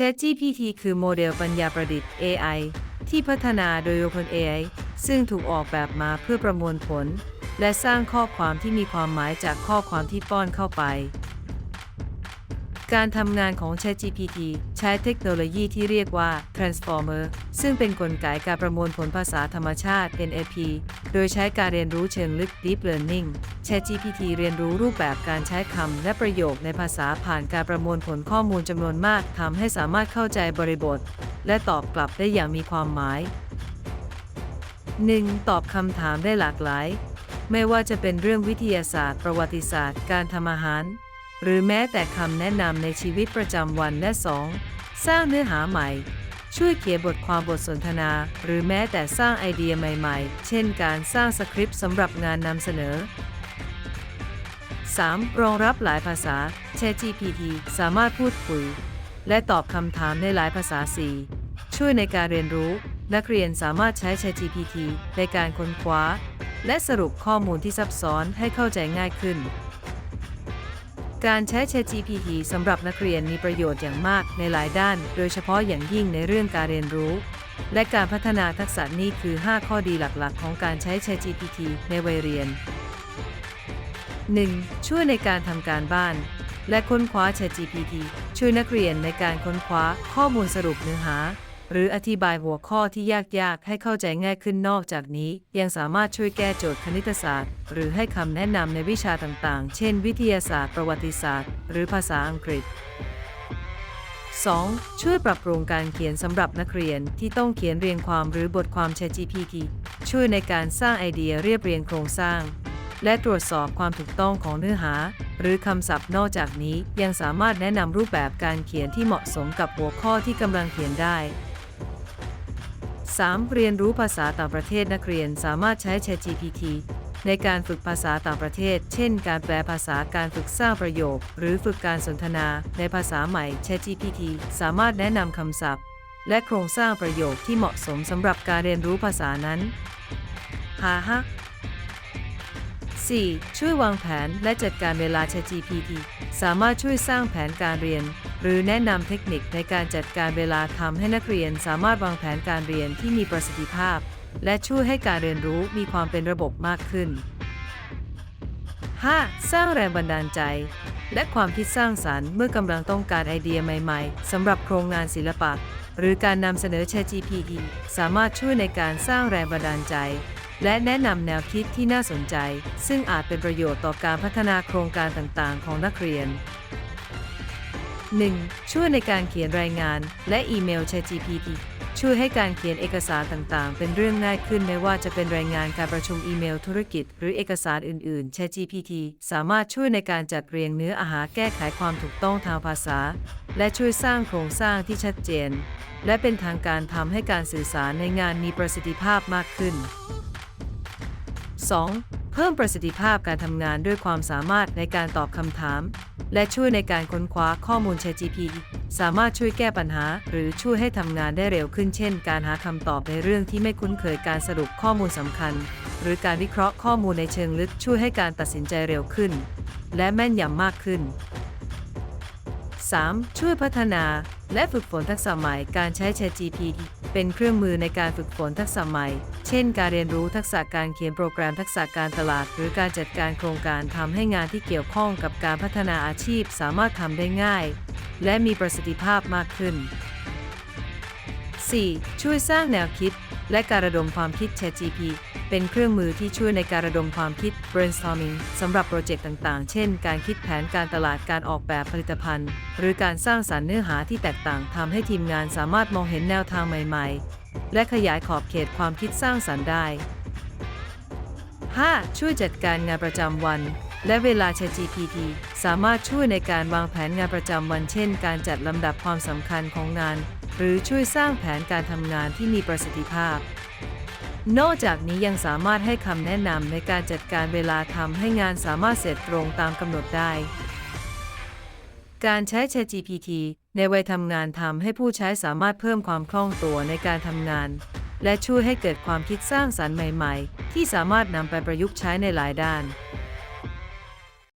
ChatGPT คือโมเดลปัญญาประดิษฐ์ AI ที่พัฒนาโดย OpenAI ซึ่งถูกออกแบบมาเพื่อประมวลผล และสร้างข้อความที่มีความหมายจากข้อความที่ป้อนเข้าไป การทำงานของ ChatGPT ใช้เทคโนโลยีที่เรียกว่า Transformer ซึ่งเป็นกลไกการประมวลผลภาษาธรรมชาติ NLP โดยใช้การเรียนรู้เชิงลึก Deep Learning ChatGPT เรียนรู้รูปแบบการใช้คำและประโยคในภาษาผ่านการประมวลผลข้อมูลจำนวนมากทำให้สามารถเข้าใจบริบท และตอบกลับได้อย่างมีความหมาย 1. ตอบคำถามได้หลากหลาย ไม่ว่าจะเป็นเรื่องวิทยาศาสตร์ ประวัติศาสตร์ การทำอาหาร หรือแม้แต่คำแนะนำในชีวิตประจำวันและ 2. สร้างเนื้อหาใหม่ ช่วยเขียนบทความบทสนทนา หรือแม้แต่สร้างไอเดียใหม่ๆ เช่นการสร้างสคริปต์สำหรับงานนำเสนอ 3. รองรับหลายภาษา ChatGPT สามารถพูดคุย และตอบคำถามในหลายภาษา 4. ช่วยในการเรียนรู้ นักเรียนสามารถใช้ ChatGPT ในการค้นคว้า และสรุปข้อมูลที่ซับซ้อนให้เข้าใจง่ายขึ้น การใช้ ChatGPT สำหรับนักเรียนมีประโยชน์อย่างมากในหลายด้าน โดยเฉพาะอย่างยิ่งในเรื่องการเรียนรู้ และการพัฒนาทักษะนี้คือ 5 ข้อดีหลักๆ ของการใช้ ChatGPT ในวัยเรียน 1. ช่วยในการทำการบ้าน และค้นคว้า ChatGPT ช่วยนักเรียนในการค้นคว้าข้อมูลสรุปเนื้อหา หรืออธิบายหัวข้อที่ยากๆ ให้เข้าใจง่ายขึ้นนอกจากนี้ ยังสามารถช่วยแก้โจทย์คณิตศาสตร์ หรือให้คำแนะนำในวิชาต่างๆ เช่น วิทยาศาสตร์ ประวัติศาสตร์ หรือภาษาอังกฤษ 2. ช่วยปรับปรุงการเขียนสำหรับนักเรียนที่ต้องเขียนเรียงความหรือบทความ ChatGPT ช่วยในการสร้างไอเดียเรียบเรียงโครงสร้าง และตรวจสอบความถูกต้องของเนื้อหา หรือคำศัพท์นอกจากนี้ยังสามารถแนะนำรูปแบบการเขียนที่เหมาะสมกับหัวข้อที่กำลังเขียนได้ 3. เรียนรู้ภาษาต่างประเทศนักเรียนสามารถใช้ ChatGPT ในการฝึกภาษาต่างประเทศ เช่น การแปลภาษา การฝึกสร้างประโยค หรือฝึกการสนทนาในภาษาใหม่ ChatGPT สามารถแนะนำคำศัพท์ และโครงสร้างประโยคที่เหมาะสมสำหรับการเรียนรู้ภาษานั้นฮ่าฮะ 4. ช่วยวางแผนและจัดการเวลา ChatGPT สามารถช่วยสร้างแผนการเรียน หรือแนะนำเทคนิคในการจัดการเวลาทำให้นักเรียนสามารถวางแผนการเรียนที่มีประสิทธิภาพ และช่วยให้การเรียนรู้มีความเป็นระบบมากขึ้น 5. สร้างแรงบันดาลใจ และความคิดสร้างสรรค์เมื่อกำลังต้องการไอเดียใหม่ๆสำหรับโครงงานศิลปะ หรือการนำเสนอ ChatGPT สามารถช่วยในการสร้างแรงบันดาลใจ และแนะนำแนวคิดที่น่าสนใจ ซึ่งอาจเป็นประโยชน์ต่อการพัฒนาโครงการต่างๆ ของนักเรียน 1. ช่วยในการเขียนรายงานและอีเมล ChatGPT ช่วยให้การเขียนเอกสารต่างๆ เป็นเรื่องง่ายขึ้นไม่ว่าจะเป็นรายงานการประชุมอีเมลธุรกิจ หรือเอกสารอื่นๆ ChatGPT สามารถช่วยในการจัดเรียงเนื้ออาหารแก้ไขความถูกต้องทางภาษา และช่วยสร้างโครงสร้างที่ชัดเจน และเป็นทางการทำให้การสื่อสารในงานมีประสิทธิภาพมากขึ้น 2. เพิ่มประสิทธิภาพการทำงานด้วยความสามารถในการตอบคำถาม และช่วยในการค้นคว้าข้อมูล ChatGPT สามารถช่วยแก้ปัญหา หรือช่วยให้ทำงานได้เร็วขึ้นเช่น การหาคำตอบในเรื่องที่ไม่คุ้นเคยการสรุปข้อมูลสำคัญ หรือการวิเคราะห์ข้อมูลในเชิงลึกช่วยให้การตัดสินใจเร็วขึ้น และแม่นยำมากขึ้น 3. ช่วยพัฒนา และฝึกฝนทักษะใหม่ การใช้ ChatGPT เป็นเครื่องมือในการฝึกฝนทักษะใหม่ เช่น การเรียนรู้ทักษะการเขียนโปรแกรมทักษะการตลาด หรือการจัดการโครงการทำให้งานที่เกี่ยวข้องกับการพัฒนาอาชีพสามารถทำได้ง่าย และมีประสิทธิภาพมากขึ้น 4. ช่วยสร้างแนวคิด และการระดมความคิด ChatGPT เป็นเครื่องมือที่ช่วยในการระดมความคิด brainstorming สำหรับโปรเจกต์ต่างๆ เช่น การคิดแผนการตลาดการออกแบบผลิตภัณฑ์ หรือการสร้างสรรค์เนื้อหาที่แตกต่างทำให้ทีมงานสามารถมองเห็นแนวทางใหม่ๆ และขยายขอบเขตความคิดสร้างสรรค์ได้ 5. ช่วยจัดการงานประจำวัน และเวลา ChatGPT สามารถช่วยในการวางแผนงานประจำวัน เช่น การจัดลำดับความสำคัญของงาน หรือช่วยสร้างแผนการทำงานที่มีประสิทธิภาพ นอกจากนี้ยังสามารถให้คำแนะนำในการจัดการเวลาทำให้งานสามารถเสร็จตรงตามกำหนดได้ การใช้ ChatGPT ในวัยทำงานทำให้ผู้ใช้สามารถเพิ่มความคล่องตัวในการทำงาน และช่วยให้เกิดความคิดสร้างสรรค์ใหม่ ๆ ที่สามารถนำไปประยุกต์ใช้ในหลายด้าน